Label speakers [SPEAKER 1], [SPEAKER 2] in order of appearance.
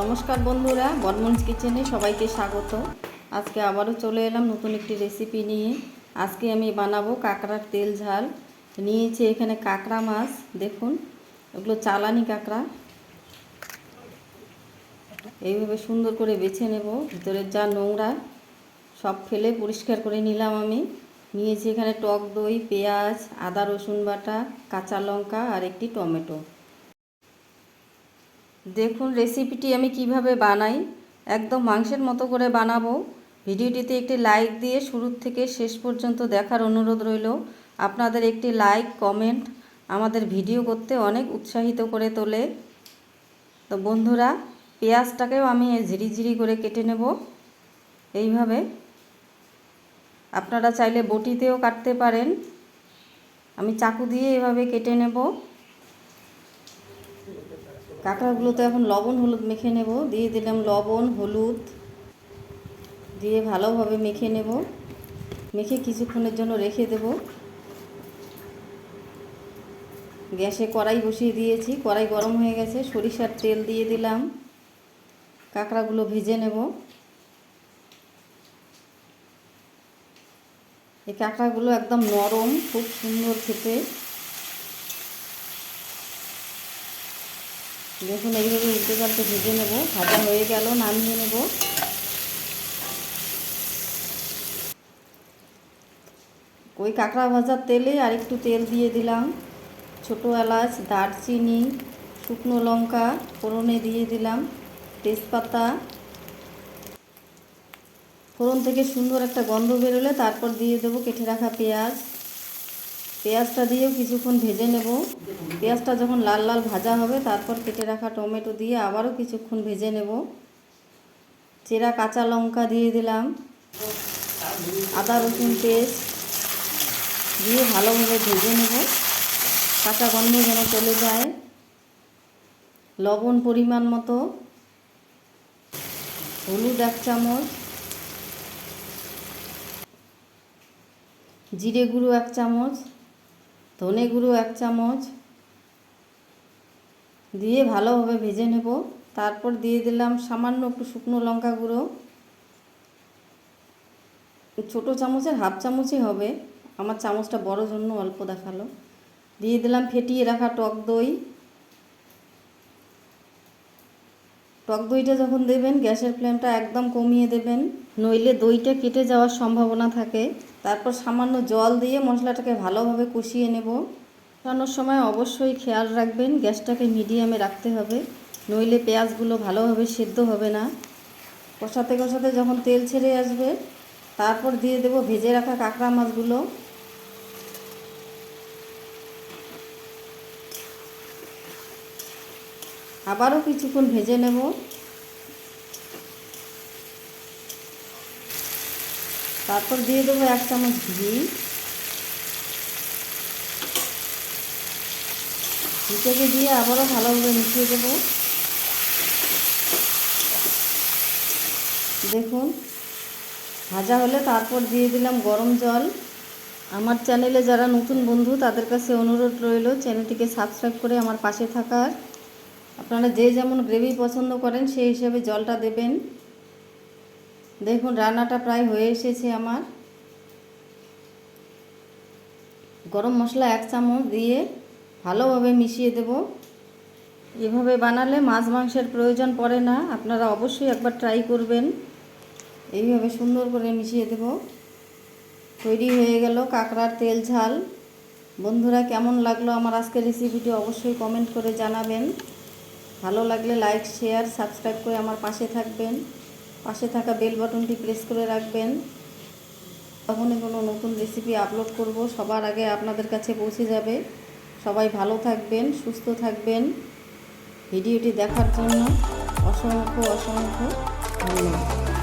[SPEAKER 1] নমস্কার বন্ধুরা বর্মন্স কিচেনে সবাইকে স্বাগত। আজকে আবারও চলে এলাম নতুন একটি রেসিপি নিয়ে। আজকে আমি বানাবো কাঁকড়ার তেল ঝাল। নিয়েছি এখানে কাঁকড়া মাছ, দেখুন ওগুলো চালানি কাঁকড়া। এইভাবে সুন্দর করে বেছে নেব ভিতরের যা নোংরা, সব ফেলে পরিষ্কার করে নিলাম আমি। নিয়েছি এখানে টক দই, পেঁয়াজ, আদা রসুন বাটা, কাঁচা লঙ্কা আর একটি টমেটো। দেখুন রেসিপিটি আমি কীভাবে বানাই। একদম মাংসের মতো করে বানাবো। ভিডিওটিতে একটি লাইক দিয়ে শুরুর থেকে শেষ পর্যন্ত দেখার অনুরোধ রইল। আপনাদের একটি লাইক কমেন্ট আমাদের ভিডিও করতে অনেক উৎসাহিত করে তোলে। তো বন্ধুরা, পেঁয়াজটাকেও আমি ঝিরিঝিরি করে কেটে নেব। এইভাবে। আপনারা চাইলে বটিতেও কাটতে পারেন। আমি চাকু দিয়ে এভাবে কেটে নেব। কাঁকড়াগুলোতে এখন লবণ, হলুদ মেখে নেব। দিয়ে দিলাম লবণ, হলুদ। দিয়ে ভালোভাবে মেখে নেব। মেখে কিছুক্ষণের জন্য রেখে দেব। গ্যাসে কড়াই বসিয়ে দিয়েছি। কড়াই গরম হয়ে গেছে। সরিষার তেল দিয়ে দিলাম। কাঁকড়াগুলো ভেজে নেব। এই কাঁকড়াগুলো একদম নরম, খুব সুন্দর খেতে। দেখুন, এইভাবে উল্টে পাল্টে ভেজে নেব। ভাজা হয়ে গেল, নামিয়ে নেব। ওই কাঁকড়া ভাজার তেলে আর একটু তেল দিয়ে দিলাম। ছোটো এলাচ, দারচিনি, শুকনো লঙ্কা, ফোড়নে দিয়ে দিলাম। তেজপাতা। ফোড়ন থেকে সুন্দর একটা গন্ধ বেরোলে তারপর দিয়ে দেবো কেটে রাখা পেঁয়াজ। পেঁয়াজটা দিয়েও কিছুক্ষণ ভেজে নেব। পেঁয়াজটা যখন লাল লাল ভাজা হবে, তারপর কেটে রাখা টমেটো দিয়ে আবারও কিছুক্ষণ ভেজে নেব। চেরা কাঁচা লঙ্কা দিয়ে দিলাম। আদা, রসুন, পেস্ট দিয়ে ভালোভাবে ভেজে নেব। কাঁচা গন্ধ যেন চলে যায়। লবণ পরিমাণ মতো। হলুদ এক চামচ। জিরে গুঁড়ো এক চামচ। ধনে গুঁড়ো এক চামচ। দিয়ে ভালোভাবে ভেজে নেব। তারপর দিয়ে দিলাম সামান্য একটু শুকনো লঙ্কা গুঁড়ো। ছোটো চামচের হাফ চামচই হবে। আমার চামচটা বড় জন্য অল্প দেখাল। দিয়ে দিলাম ফেটিয়ে রাখা টক দই। টক দইটা যখন দেবেন, গ্যাসের ফ্লেমটা একদম কমিয়ে দেবেন। নইলে দইটা কেটে যাওয়ার সম্ভাবনা থাকে। তারপর সামান্য জল দিয়ে মশলাটাকে ভালোভাবে কষিয়ে নেব। কষানোর সময় অবশ্যই খেয়াল রাখবেন, গ্যাসটাকে মিডিয়ামে রাখতে হবে। নইলে পেঁয়াজগুলো ভালোভাবে সেদ্ধ হবে না। কষাতে কষাতে যখন তেল ছেড়ে আসবে, তারপর দিয়ে দেব ভেজে রাখা কাঁকড়া মাছগুলো। আবারও কিছুক্ষণ ভেজে নেব। তারপর দিয়ে দেবো এক চামচ ঘি। ঘিটাকে দিয়ে আবারও ভালোভাবে মিশিয়ে দেবো। দেখুন, ভাজা হলে তারপর দিয়ে দিলাম গরম জল। আমার চ্যানেলে যারা নতুন বন্ধু, তাদের কাছে অনুরোধ রইল, চ্যানেলটিকে সাবস্ক্রাইব করে আমার পাশে থাকার। আপনারা যে যেমন গ্রেভি পছন্দ করেন, সেই হিসেবে জলটা দেবেন। দেখুন, রান্নাটা প্রায় হয়ে এসেছে আমার। গরম মশলা এক চামচ দিয়ে ভালোভাবে মিশিয়ে দেব। এভাবে বানালে মাছ মাংসের প্রয়োজন পড়ে না। আপনারা অবশ্যই একবার ট্রাই করবেন। এইভাবে সুন্দর করে মিশিয়ে দেব। তৈরি হয়ে গেল কাঁকড়ার তেল ঝাল। বন্ধুরা, কেমন লাগল আমার আজকের রেসিপিটি অবশ্যই কমেন্ট করে জানাবেন। ভালো লাগলে লাইক শেয়ার সাবস্ক্রাইব করে আমার পাশে থাকবেন। পাশে থাকা বেল বাটনটি প্রেস করে রাখবেন। তখনই কোনো নতুন রেসিপি আপলোড করব, সবার আগে আপনাদের কাছে পৌঁছে যাবে। সবাই ভালো থাকবেন, সুস্থ থাকবেন। ভিডিওটি দেখার জন্য অসংখ্য অসংখ্য ধন্যবাদ।